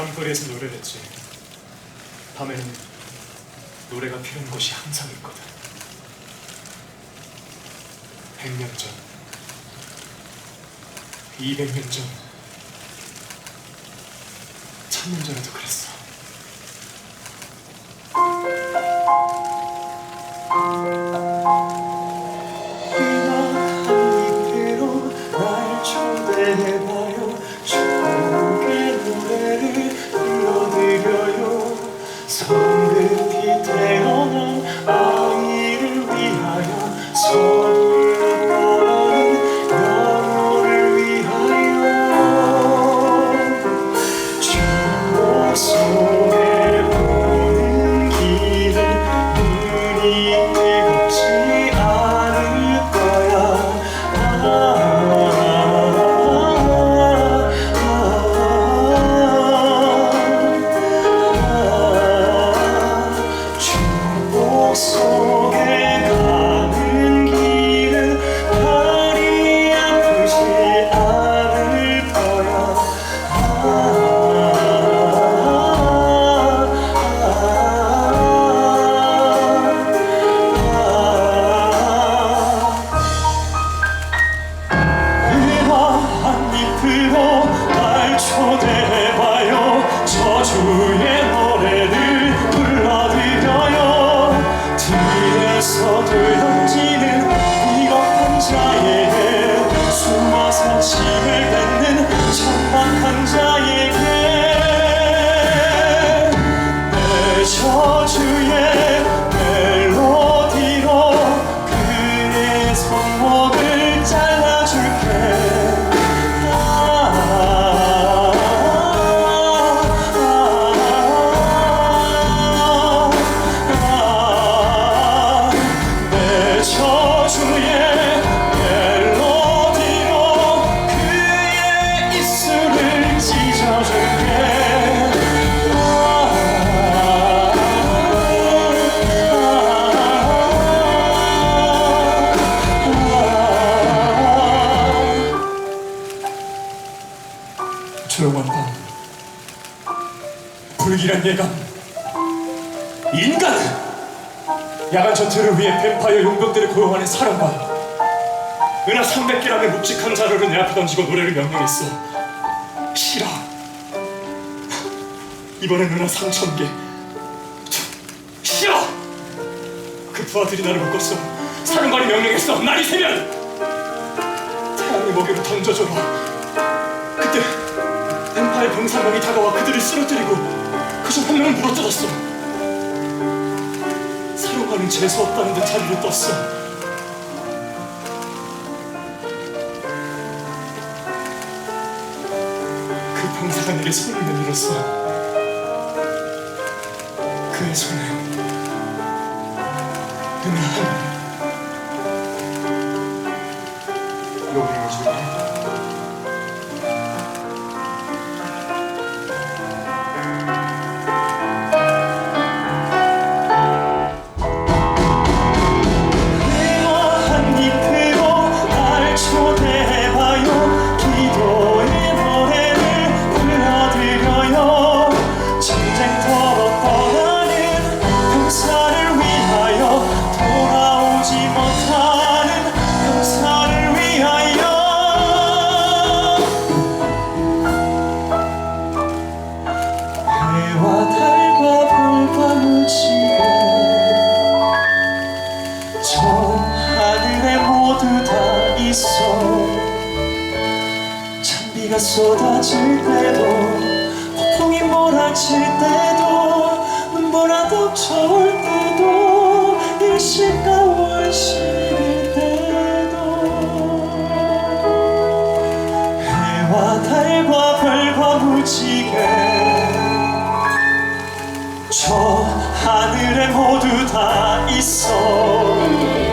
밤거리에서 노래를 했지. 밤에는 노래가 피는 곳이 항상 있거든. 백년 전, 이백 년 전, 천년 전에도 그랬어. 초대해봐요. 저주의 노래를 불러드려요. 뒤에서 들려지는 비겁한 자에게 숨어서 침을 뱉는 불길한 예감 인간! 야간 전투를 위해 뱀파이어 용병들을 고용하는 사령관 은하 300개라는 묵직한 자루를 내 앞에 던지고 노래를 명령했어. 싫어 이번엔 은하 3000개. 싫어 그 부하들이 나를 묶었어. 사령관이 명령했어. 날이 새면! 태양의 먹이로 던져줘라. 그때 뱀파의 병사명이 다가와 그들을 쓰러뜨리고 그중 한 명은 물어뜯었어. 사령관은 재수 없다는 듯 자리를 떴어. 그 병사가 내게 손을 내밀었어. 그의 손에 은하 있어. 찬비가 쏟아질 때도 폭풍이 몰아칠 때도 눈보라 덮쳐올 때도 일시가 월시일 때도. 해와 달과 별과 무지개 저 하늘에 모두 다 있어